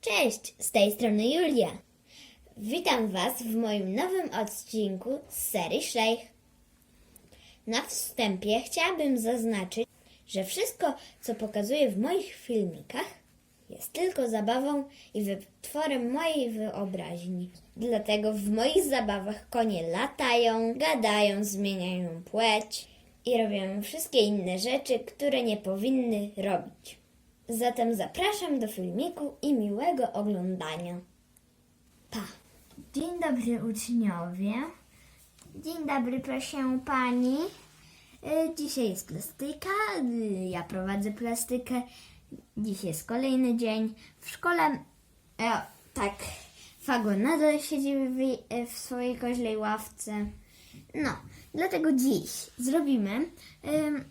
Cześć, z tej strony Julia. Witam Was w moim nowym odcinku z serii Szlejch. Na wstępie chciałabym zaznaczyć, że wszystko, co pokazuję w moich filmikach, jest tylko zabawą i wytworem mojej wyobraźni. Dlatego w moich zabawach konie latają, gadają, zmieniają płeć i robią wszystkie inne rzeczy, które nie powinny robić. Zatem zapraszam do filmiku i miłego oglądania. Pa. Dzień dobry uczniowie. Dzień dobry proszę pani. Y, Dzisiaj jest plastyka, y, ja prowadzę plastykę. Dziś jest kolejny dzień. W szkole, e, tak, Fago nadal siedzi w, e, w swojej koźlej ławce. No, dlatego dziś zrobimy e,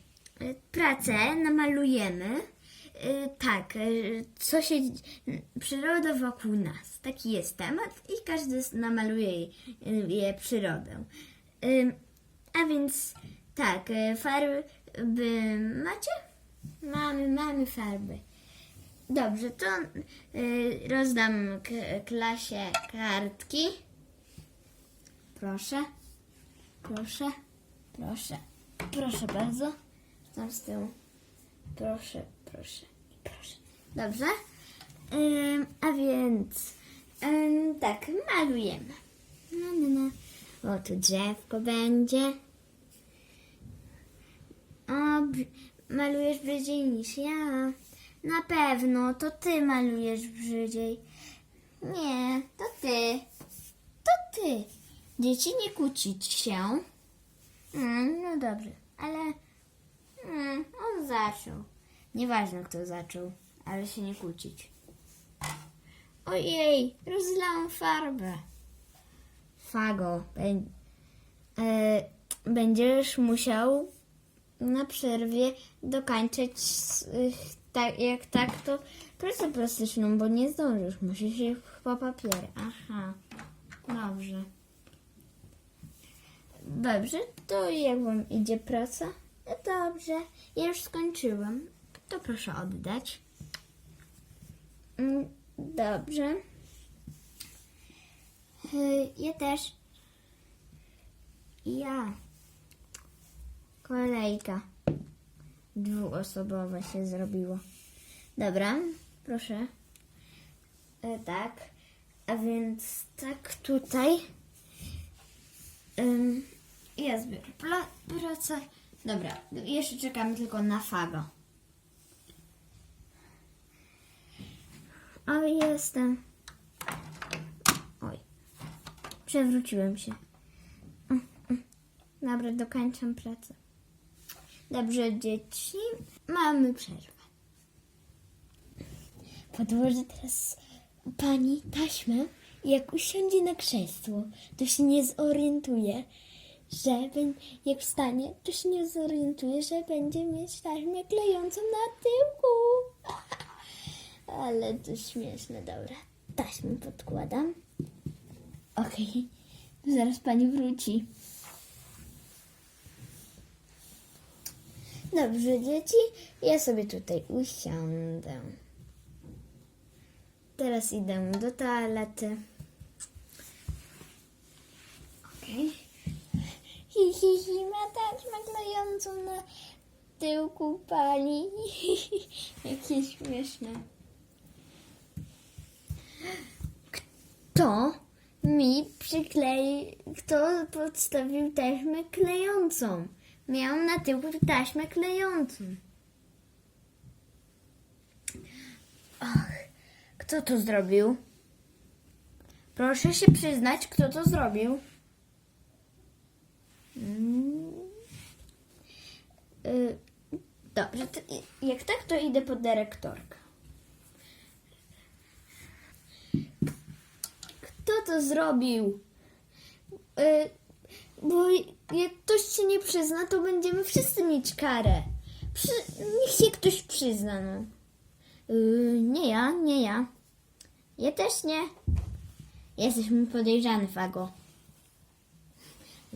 pracę, namalujemy. E, Tak, e, co się przyroda wokół nas. Taki jest temat i każdy namaluje jej- je przyrodę. A więc tak, farby macie? Mamy, mamy farby. Dobrze, to y, rozdam klasie kartki. Proszę, proszę, proszę, proszę bardzo. Tam z tyłu. Proszę, proszę proszę. Dobrze? A więc tak, malujemy. No, no, no. O, tu drzewko będzie. O, malujesz brzydziej niż ja. Na pewno, to ty malujesz brzydziej. Nie, to ty. To ty. Dzieci, nie kłócić się. Mm, no dobrze, ale mm, on zaczął. Nieważne, kto zaczął, ale się nie kłócić. Ojej, rozlałam farbę. Fago, e, będziesz musiał na przerwie y, tak, jak tak to pracę plastyczną, bo nie zdążysz. Musisz iść po papiery. Aha, dobrze. Dobrze, to jak wam idzie praca? No dobrze, ja już skończyłam. To proszę oddać. Mm, Dobrze. Y, Ja też. Ja. Kolejka. Dwuosobowa się zrobiło. Dobra, proszę. E, tak. A więc tak tutaj. Ym, ja zbiorę pracę. Dobra, jeszcze czekamy tylko na fago. O, jestem. Oj, przewróciłem się. Mm, mm. Dobra, dokończam pracę. Dobrze, dzieci, mamy przerwę. Podłożę teraz pani taśmę i jak usiądzie na krzesło, to się nie zorientuje, że jak wstanie, to się nie zorientuje, że będzie mieć taśmę klejącą na tyłku. Ale to śmieszne, dobra. Taśmę podkładam. Okej, zaraz pani wróci. Dobrze, dzieci, ja sobie tutaj usiądę. Teraz idę do toalety. Okej. Hi, hi, hi, ma taśmę klejącą na tyłku pani. Jakie śmieszne. Kto mi przyklei, kto podstawił taśmę klejącą? Miałam na tyłku taśmę klejącą. Ach, kto to zrobił? Proszę się przyznać, kto to zrobił. Mm. Y, Dobrze, to jak tak, to idę po dyrektorkę. Kto to zrobił? Y, Bo jak ktoś się nie przyzna, to będziemy wszyscy mieć karę. Przy... Niech się ktoś przyzna, no. Yy, nie ja, nie ja. Ja też nie. Jesteś mi podejrzany, Fago.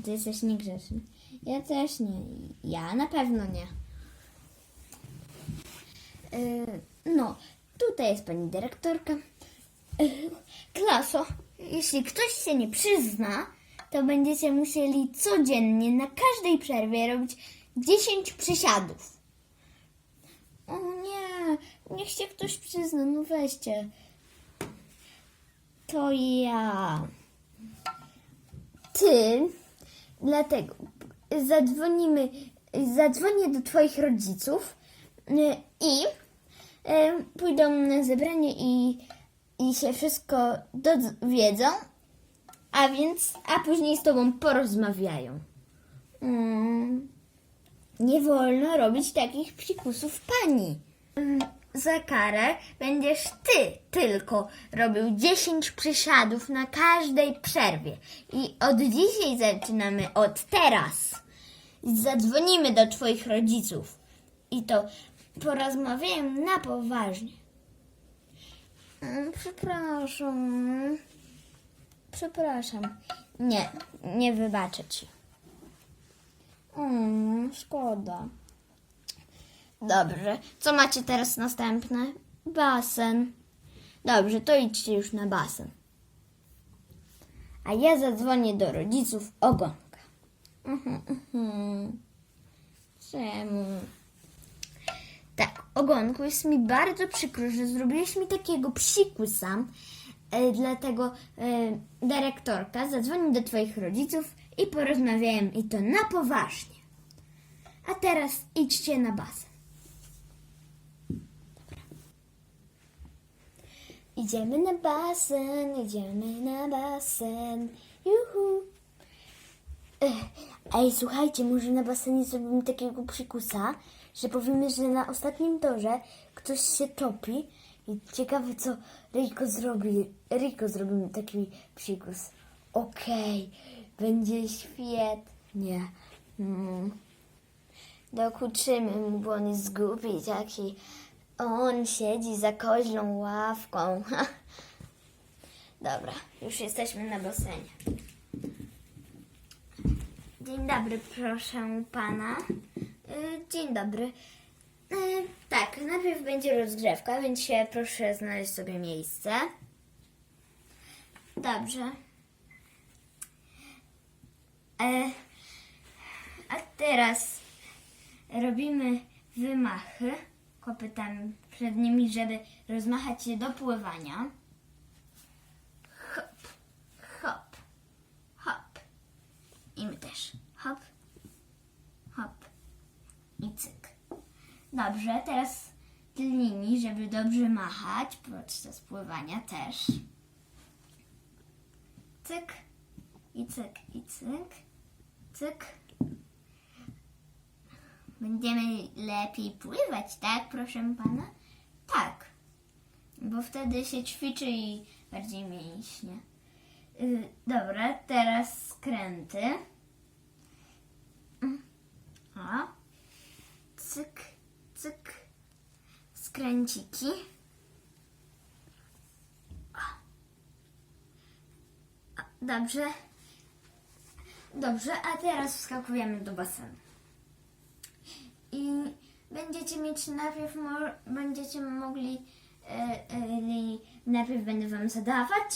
Ty jesteś niegrzeczny. Ja też nie. Ja na pewno nie. Yy, no, tutaj jest pani dyrektorka. Klaso, jeśli ktoś się nie przyzna, to będziecie musieli codziennie na każdej przerwie robić 10 przysiadów. O nie, niech się ktoś przyzna, no weźcie. To ja. Ty, dlatego zadzwonimy, zadzwonię do twoich rodziców y, i y, pójdą na zebranie i, i się wszystko dowiedzą, a więc, a później z tobą porozmawiają. Mm, nie wolno robić takich psikusów pani. Mm, Za karę będziesz ty tylko robił 10 przysiadów na każdej przerwie. I od dzisiaj zaczynamy, od teraz. Zadzwonimy do twoich rodziców. I to porozmawiają na poważnie. Mm, Przepraszam. Przepraszam. Nie, nie wybaczę ci. Mm, szkoda. Dobrze. Co macie teraz następne? Basen. Dobrze, to idźcie już na basen. A ja zadzwonię do rodziców ogonka. Mhm, mhm. Czemu? Tak, ogonku, jest mi bardzo przykro, że zrobiłeś mi takiego psikusa. E, dlatego e, dyrektorka zadzwoni do twoich rodziców i porozmawiają i to na poważnie. A teraz idźcie na basen. Idziemy na basen, idziemy na basen. Juhu. Ech, Ej, słuchajcie, może na basenie zrobimy takiego psikusa, że powiemy, że na ostatnim torze ktoś się topi i ciekawe co Riko zrobi. Riko zrobimy taki psikus. Okej, będzie świetnie. Mm. Dokuczymy mu, bo on jest głupi taki. On siedzi za koźlą ławką. Dobra, już jesteśmy na basenie. Dzień dobry, proszę pana. Y, Dzień dobry. Y, Tak, najpierw będzie rozgrzewka, więc się proszę znaleźć sobie miejsce. Dobrze. E, A teraz robimy wymachy kopytami przednimi, żeby rozmachać się do pływania. Hop, hop, hop. I my też. Hop, hop i cyk. Dobrze, teraz tylnymi, żeby dobrze machać podczas pływania też. Cyk i cyk i cyk. Cyk. Będziemy lepiej pływać, tak, proszę pana? Tak. Bo wtedy się ćwiczy i bardziej mięśnie. Y, dobra, teraz skręty. Mm. O. Cyk, cyk. Skręciki. Dobrze. Dobrze, a teraz wskakujemy do basenu. I będziecie mieć najpierw, będziecie mogli, e, e, najpierw będę wam zadawać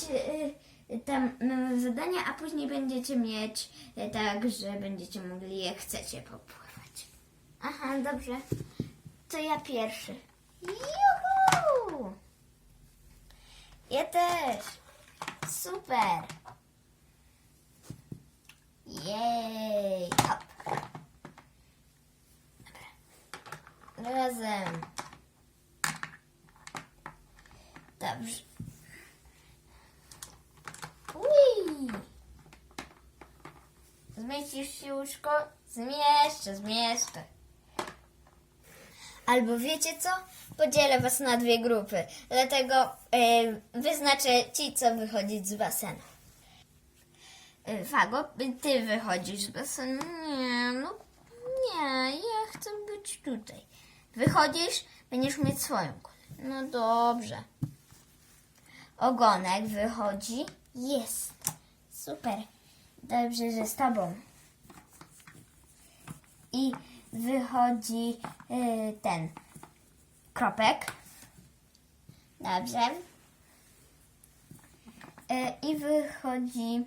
e, tam e, zadania, a później będziecie mieć e, tak, że będziecie mogli jak chcecie popływać. Aha, dobrze. To ja pierwszy. Juhu! Ja też. Super. Jej. Hop. Razem. Dobrze. Ui. Zmieścisz się łóżko? Zmieszczę, zmieszczę. Albo wiecie co? Podzielę was na dwie grupy. Dlatego wyznaczę ci, co wychodzić z basenu. E, Fago, ty wychodzisz z basenu? Nie, no nie, ja chcę być tutaj. Wychodzisz, będziesz mieć swoją kolej. No dobrze. Ogonek wychodzi. Jest. Super. Dobrze, że z tobą. I wychodzi y, ten kropek. Dobrze. E, I wychodzi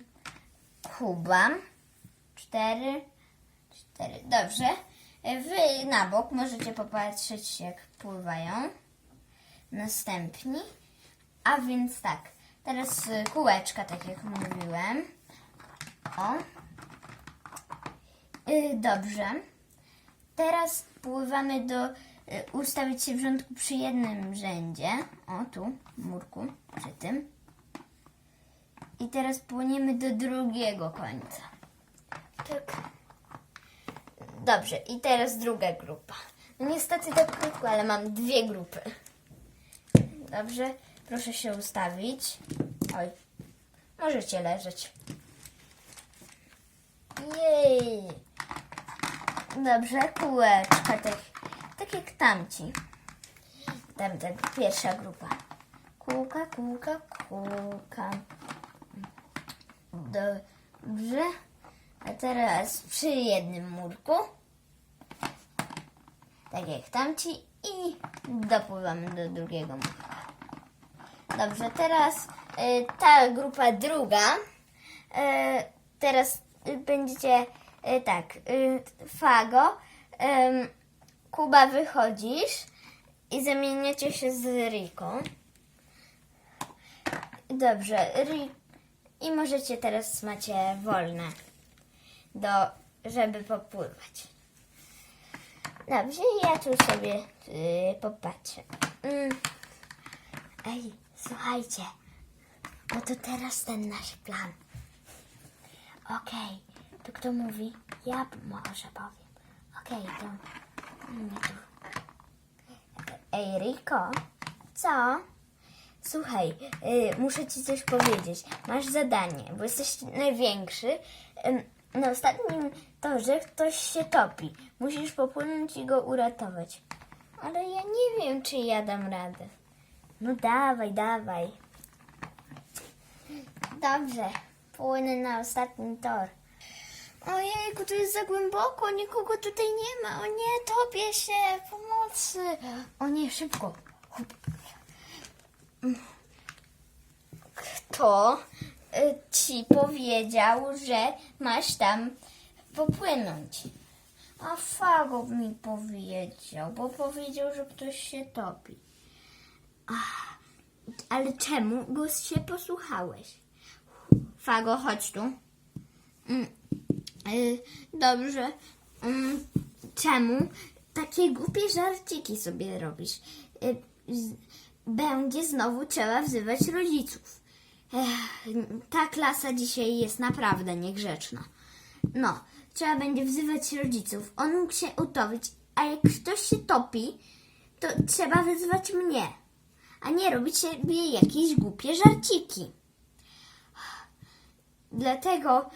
Kuba. Cztery. Cztery. Dobrze. E, Wy na bok możecie popatrzeć, jak pływają. Następni. A więc tak. Teraz y, kółeczka, tak jak mówiłem. O. Y, Dobrze. Teraz pływamy do. y, Ustawić się w rządku przy jednym rzędzie. O, tu, murku, przy tym. I teraz płyniemy do drugiego końca. Tak. Dobrze, i teraz druga grupa. No niestety tak krótko, ale mam dwie grupy. Dobrze, proszę się ustawić. Oj, możecie leżeć. Jej. Dobrze, kółeczka, tak, tak jak tamci. Tam tak, pierwsza grupa. Kółka, kółka, kółka. Dobrze. A teraz przy jednym murku. Tak jak tamci. I dopływamy do drugiego murka. Dobrze, teraz y, ta grupa druga. Y, teraz będziecie tak. Y, Fago, Kuba wychodzisz i zamieniacie się z Riką. Dobrze, Ri- i możecie teraz macie wolne do, żeby popływać. Dobrze, ja tu sobie y, popatrzę. Mm. Ej, słuchajcie, no to teraz ten nasz plan. Okej, to kto mówi? Ja może powiem. Okej, to mnie tu. Ej, Riko, co? Słuchaj, y, muszę ci coś powiedzieć. Masz zadanie, bo jesteś największy. Ym, na ostatnim torze ktoś się topi. Musisz popłynąć i go uratować. Ale ja nie wiem, czy ja dam radę. No dawaj, dawaj. Dobrze, płynę na ostatni tor. Ojejku, to jest za głęboko, nikogo tutaj nie ma. O nie, topię się, pomocy. O nie, szybko. Kto y, ci powiedział, że masz tam popłynąć? A Fago mi powiedział, bo powiedział, że ktoś się topi. Ach, ale czemu go się posłuchałeś? Fago, chodź tu. Y, dobrze. Mm, czemu takie głupie żarciki sobie robisz? Y, będzie znowu trzeba wzywać rodziców. Ta klasa dzisiaj jest naprawdę niegrzeczna. No, trzeba będzie wzywać rodziców. On mógł się utopić, a jak ktoś się topi, to trzeba wyzwać mnie, a nie robić sobie jakieś głupie żarciki. Dlatego y,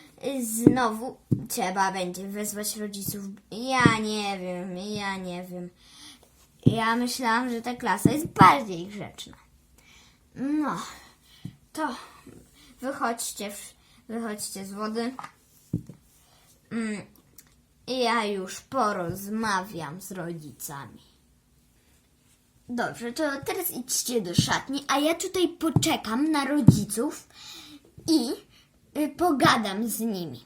znowu trzeba będzie wezwać rodziców. Ja nie wiem, ja nie wiem. Ja myślałam, że ta klasa jest bardziej grzeczna. No, to wychodźcie, wychodźcie z wody. Mm, Ja już porozmawiam z rodzicami. Dobrze, to teraz idźcie do szatni, a ja tutaj poczekam na rodziców i pogadam z nimi.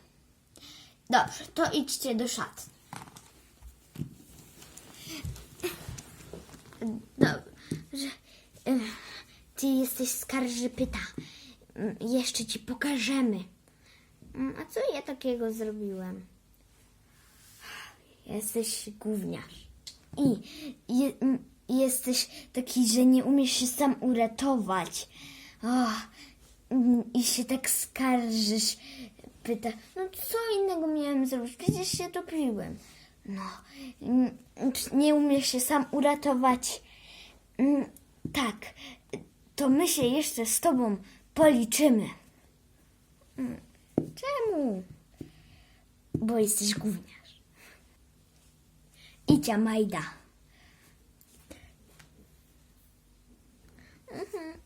Dobrze, to idźcie do szatni. Dobrze. Ech, Ty jesteś skarżypyta. Mm, Jeszcze ci pokażemy. Mm, A co ja takiego zrobiłem? Jesteś gówniarz. I je, m, jesteś taki, że nie umiesz się sam uratować. O, mm, I się tak skarżysz. Pyta, no co innego miałem zrobić? Przecież się topiłem. No, mm, nie umiesz się sam uratować. Mm, Tak, to my się jeszcze z tobą policzymy. Mm, Czemu? Bo jesteś gówniarz. Icia Majda.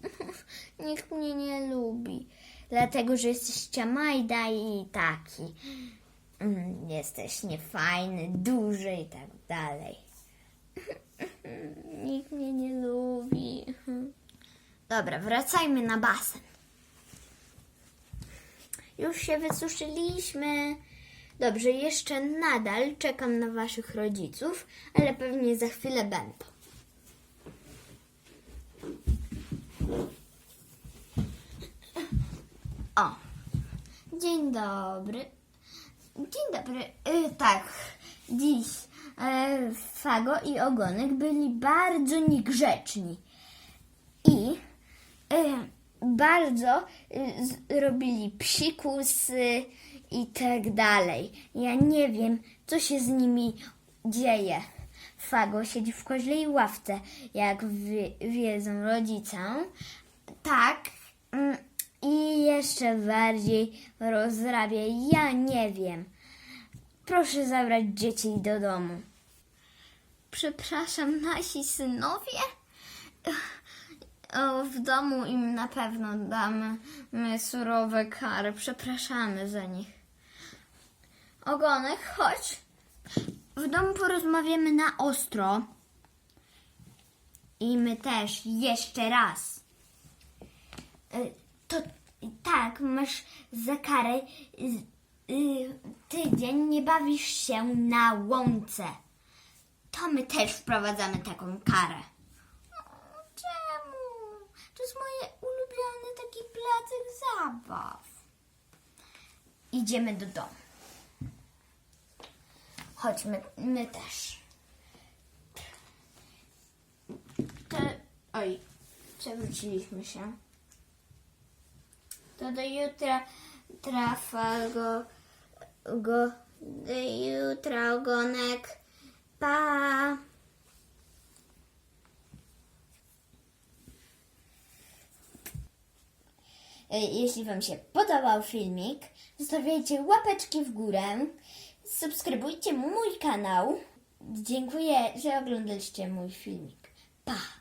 Nikt mnie nie lubi. Dlatego, że jesteś ciamajda i taki. Mm, Jesteś niefajny, duży i tak dalej. Nikt mnie nie lubi. Dobra, wracajmy na basen. Już się wysuszyliśmy. Dobrze, jeszcze nadal czekam na waszych rodziców, ale pewnie za chwilę będą. O, dzień dobry. Dzień dobry. Y, tak, dziś e, Fago i Ogonek byli bardzo niegrzeczni i e, bardzo robili psikusy i tak dalej. Ja nie wiem, co się z nimi dzieje. Fago siedzi w koźlej ławce, jak wie, wiedzą rodzicom. Tak. mm, I jeszcze bardziej rozrabia. Ja nie wiem. Proszę zabrać dzieci do domu. Przepraszam, nasi synowie? O, w domu im na pewno damy my surowe kary. Przepraszamy za nich. Ogonek, chodź. W domu porozmawiamy na ostro. I my też, jeszcze raz. Y, To tak, masz za karę y, tydzień nie bawisz się na łące. To my też wprowadzamy taką karę. Czemu? To jest moje ulubiony taki placek zabaw. Idziemy do domu. Chodźmy, my też. To, oj, przewróciliśmy się. To do jutra trafa go, go do jutra ogonek. Pa! E, Jeśli Wam się podobał filmik, zostawiajcie łapeczki w górę, subskrybujcie mój kanał. Dziękuję, że oglądaliście mój filmik. Pa!